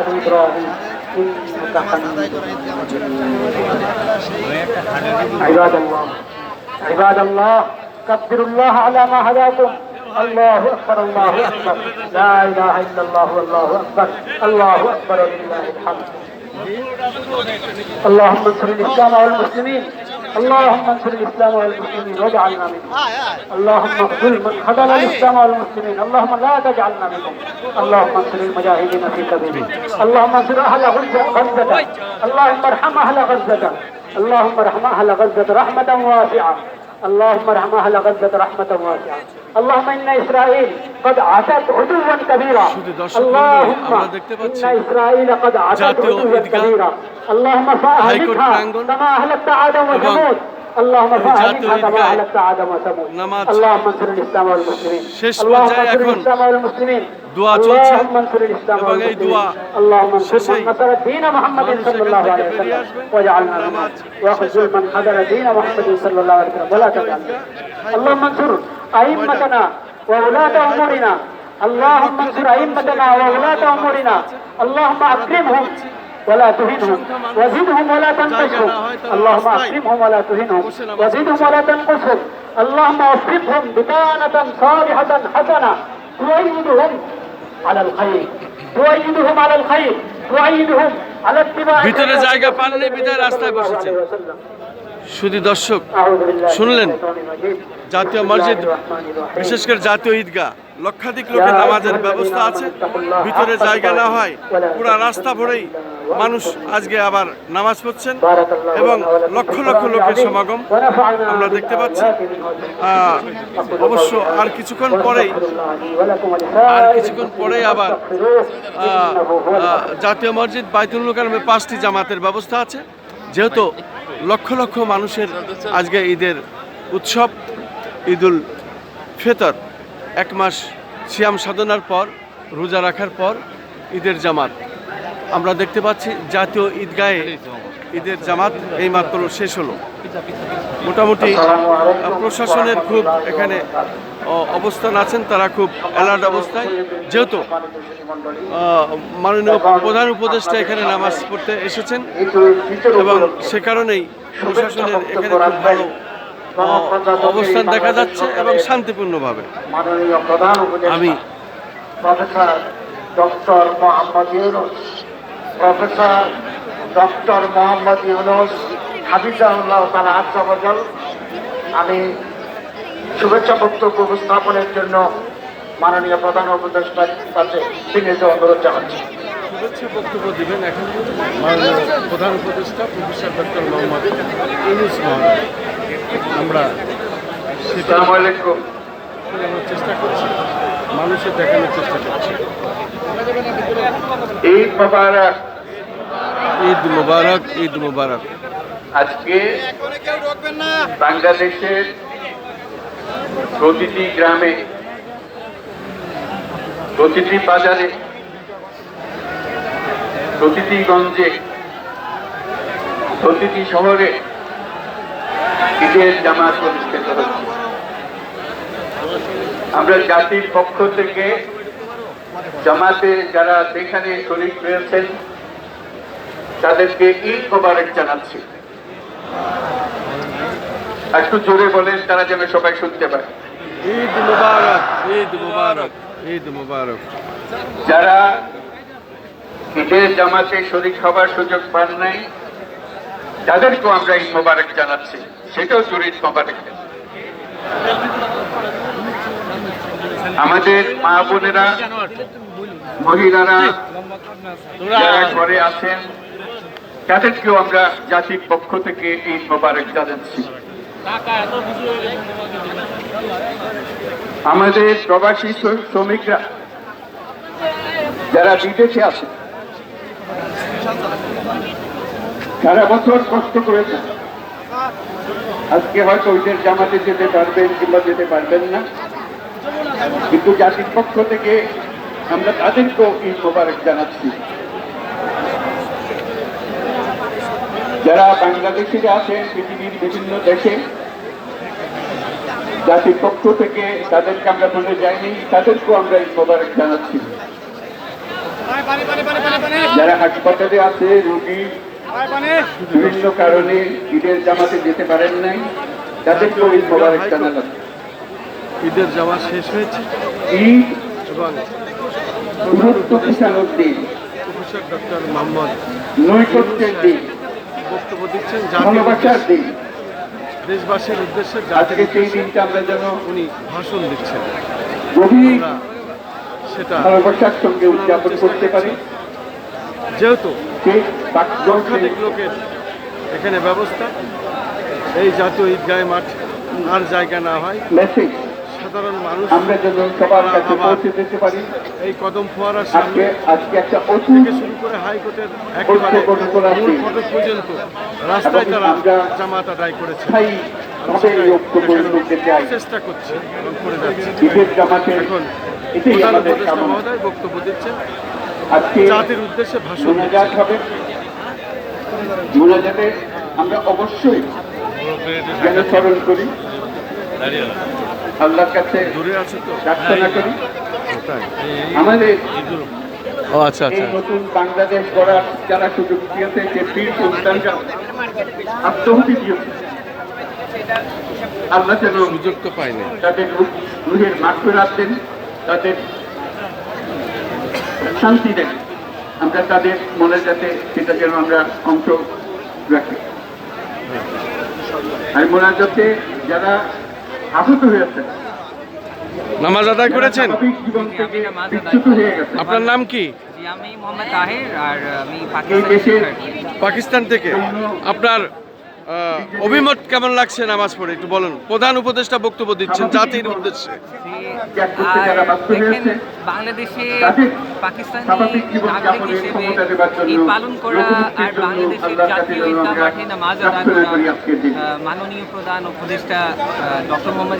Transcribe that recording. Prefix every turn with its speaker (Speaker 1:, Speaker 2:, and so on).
Speaker 1: آل إبراهيم إنك حميد عباد الله عباد الله كبروا الله على ما هداكم الله أكبر الله أكبر لا إله إلا الله والله أكبر الله أكبر ولله الحمد اللهم انصر الإسلام والمسلمين اللهم انصر الإسلام والمسلمين واجعلنا منهم. اللهم اخذل من خذل الإسلام والمسلمين. اللهم لا تجعلنا منهم. اللهم انصر المجاهدين في سبيلك. اللهم انصر غزة غزة. اللهم ارحم أهل غزة. اللهم ارحم أهل غزة رحمة واسعة. اللهم ارحم اهل غزه رحمه واسعه اللهم ان اسرائيل قد عتت عتوا كبيرا اللهم ان اسرائيل قد عتت
Speaker 2: عتوا
Speaker 1: كبيرا اللهم
Speaker 2: فاهلكها
Speaker 1: كما اهلكت عادا وثمود اللهم
Speaker 2: জাতীয়
Speaker 1: فأهلكها كما
Speaker 2: ঈদগাহে
Speaker 1: أهلكت عادا وثمود
Speaker 2: নামাজ
Speaker 1: اللهم انصر الإسلام والمسلمين
Speaker 2: শেষ
Speaker 1: اللهم
Speaker 2: পর্যায়ে
Speaker 1: انصر
Speaker 2: এখন
Speaker 1: الإسلام والمسلمين
Speaker 2: দোয়া চলছে
Speaker 1: اللهم انصر الإسلام
Speaker 2: এবং এই
Speaker 1: والمسلمين
Speaker 2: দোয়া
Speaker 1: اللهم انصر
Speaker 2: শেষেই
Speaker 1: من نصر دين محمد
Speaker 2: মানুষ
Speaker 1: صلى
Speaker 2: এখান
Speaker 1: الله
Speaker 2: থেকে
Speaker 1: عليه
Speaker 2: বেরিয়ে
Speaker 1: وسلم
Speaker 2: আসবে,
Speaker 1: واجعلنا منهم
Speaker 2: নামাজ
Speaker 1: واخذل من خذل دين محمد صلى الله عليه وسلم ولا تجعلنا اللهم انصر أئمتنا وولاة أمورنا اللهم انصر أئمتنا وولاة أمورنا اللهم أكرمهم ولا تهنهم وزدهم ولا تنقصهم اللهم أكرمهم ولا تهنهم وزدهم ولا تنقصهم اللهم وفقهم بطانة صالحة حسنة تؤيدهم على الخير تؤيدهم على الخير تؤيدهم على اتباع
Speaker 2: ভিতরে জায়গা পাননি বিদায় রাস্তায় বসেছেন শুধু দর্শক, শুনলেন? জাতীয় মসজিদ, বিশেষ করে জাতীয় ঈদগাহ। লক্ষাধিক লোকের নামাজের ব্যবস্থা আছে, ভিতরে জায়গা না হয়, পুরা রাস্তা ভরেই মানুষ আজকে আবার নামাজ পড়ছেন এবং লক্ষ লক্ষ লোকের সমাগম আমরা দেখতে পাচ্ছি। অবশ্য আর কিছুক্ষণ পরেই, আর কিছুক্ষণ পরেই আবার জাতীয় মসজিদ বাইতুল পাঁচটি জামাতের ব্যবস্থা আছে। যেহেতু লক্ষ লক্ষ মানুষের আজকে ঈদের উৎসব ঈদুল ফেতর। এক মাস সিয়াম সাধনার পর রোজা রাখার পর ঈদের জামাত। আমরা দেখতে পাচ্ছি জাতীয় ঈদগাহে ঈদের জামাত এই মাত্র শেষ হলো। মোটামুটি প্রশাসনের খুব এখানে অবস্থান আছেন, তারা খুব অ্যালার্ট অবস্থায়। যেহেতু মাননীয় প্রধান উপদেষ্টা এখানে নামাজ পড়তে এসেছেন এবং সে কারণেই প্রশাসনের এখানে খুব ভালো অবস্থান দেখা যাচ্ছে এবং শান্তিপূর্ণভাবে। আমি
Speaker 1: ডক্টর ডক্টর মোহাম্মদ আজ্জাবজল আমি শুভেচ্ছা বক্তব্য উপস্থাপনের জন্য মাননীয় প্রধান উপদেষ্টার কাছে বিনীত অনুরোধ জানাচ্ছি।
Speaker 2: শুভেচ্ছা বক্তব্য দিবেন এখন মাননীয় প্রধান উপদেষ্টা প্রফেসর ডক্টর মোহাম্মদ ইউনুস মহোদয়। আমরা
Speaker 1: আসসালামু আলাইকুম।
Speaker 2: চেষ্টা করছি মানুষের দেখানোর চেষ্টা করছি।
Speaker 1: ঈদ মোবারক।
Speaker 2: ঈদ মুবারক ঈদ মুবারক।
Speaker 1: আজকে বাংলাদেশের প্রতিটি গ্রামে, প্রতিটি বাজারে, প্রতিটি গঞ্জে, প্রতিটি শহরে ঈদের জামাত অনুষ্ঠিত হচ্ছে। আমরা জাতির পক্ষ থেকে জামাতে যারা সেখানে শরীর রয়েছেন, তাদেরকে ঈদ মোবারক জানাচ্ছি। একটু জোরে বলেন তারা যেন সবাই শুনতে পায়।
Speaker 2: ঈদ মুবারক ঈদ মুবারক ঈদ মুবারক।
Speaker 1: যারা ঈদের জামাতে শরীর হবার সুযোগ পান নাই তাদেরকেও আমরা ঈদ মোবারক জানাচ্ছি। সেটাও জোরে ঈদ মোবারক আমাদের মা বোনেরা মহিলারা যারা ঘরে আছেন তাদেরকেও আমরা জাতির পক্ষ থেকে ঈদ মোবারক জানাচ্ছি। আমাদের প্রবাসী শ্র- শ্রমিকরা, যারা বিদেশে আছে, সারা বছর কষ্ট করেছে। আজকে হয়তো ওইদের জামাতে যেতে পারবেন কিংবা যেতে পারবেন না। কিন্তু জাতির পক্ষ থেকে আমরা তাদেরকেও মোবারক জানাচ্ছি। যারা বাংলাদেশিরা আছেন পৃথিবীর বিভিন্ন দেশে জাতির পক্ষ থেকে তাদেরকে আমরা ভুলে যাইনি তাদেরকেও আমরা ঈদ মোবারক জানাচ্ছি।
Speaker 3: যারা হাসপাতালে আছে রোগী বিভিন্ন কারণে ঈদের জামাতে যেতে পারেন নাই তাদেরকেও ঈদ মোবারক জানালাম।
Speaker 2: ঈদের জামা শেষ হয়েছে?
Speaker 3: ঈদ
Speaker 2: এবং
Speaker 3: গুরুত্ব কিষানোর দিন
Speaker 2: ডক্টর মোহাম্মদ
Speaker 3: নৈকট্যের দিন।
Speaker 2: বক্তব্য দিচ্ছেন দেশবাসীর উদ্দেশ্যে জাতির
Speaker 3: আজকে সেই দিনটা আমরা যেন
Speaker 2: উনি ভাষণ দিচ্ছেন। সেটা
Speaker 3: সঙ্গে উদযাপন করতে পারি।
Speaker 2: যেহেতু লক্ষাধিক লোকের এখানে ব্যবস্থা এই জাতীয় ঈদগাহ মাঠ আর জায়গা না হয়।
Speaker 3: মেসেজ
Speaker 2: সাধারণ মানুষ
Speaker 3: আমরা যেন সবার কাছে পৌঁছে দিতে পারি।
Speaker 2: এই কদম ফোয়ারার
Speaker 3: আজকে
Speaker 2: সামনে
Speaker 3: আজকে একটা
Speaker 2: থেকে শুরু করে হাইকোর্টের একেবারে মূল ফটক পর্যন্ত রাস্তায় তারা জামাত আদায় করেছে। চেষ্টা করছে এবং করে যাচ্ছে। এখন প্রধান উপদেষ্টা মহোদয় বক্তব্য দিচ্ছেন।
Speaker 3: আজকে
Speaker 2: জাতির উদ্দেশ্যে ভাষণ
Speaker 3: হবে। মোনাজাতে আমরা অবশ্যই যেন স্মরণ করি। আল্লাহর কাছে
Speaker 2: দূরে আছে তো?
Speaker 3: প্রার্থনা করি।
Speaker 2: তাই
Speaker 3: আমাদের
Speaker 2: ও আচ্ছা
Speaker 3: এই নতুন বাংলাদেশ গড়ার যারা সুযোগ দিয়েছে যে বীর সন্তানরা আত্মহতি দিয়েছে আল্লাহ যেন
Speaker 2: সুযোগ তো পাইনি।
Speaker 3: তাদের রুহের মাঠফেরাত দেন তাদের শান্তি দেন। আমরা তাদের মনে যাতে সেটা যেন আমরা অংশ রাখি। আর মোনাজাতে যারা আহত হয়েছে
Speaker 2: নামাজ আদায় করেছেন?
Speaker 3: হয়ে
Speaker 2: আপনার নাম কি?
Speaker 4: আমি মোহাম্মদ তাহের আর আমি পাকিস্তানি
Speaker 2: থেকে। আপনার অভিমত কেমন লাগছে নামাজ পড়ে? একটু বলুন। প্রধান উপদেষ্টা বক্তব্য দিচ্ছেন জাতির উদ্দেশ্যে।
Speaker 4: বাংলাদেশে পাকিস্তানি নাগরিক হিসেবে পালন করা আর বাংলাদেশের জাতীয় নামাজ করা মাননীয় প্রধান উপদেষ্টা ডক্টর মোহাম্মদ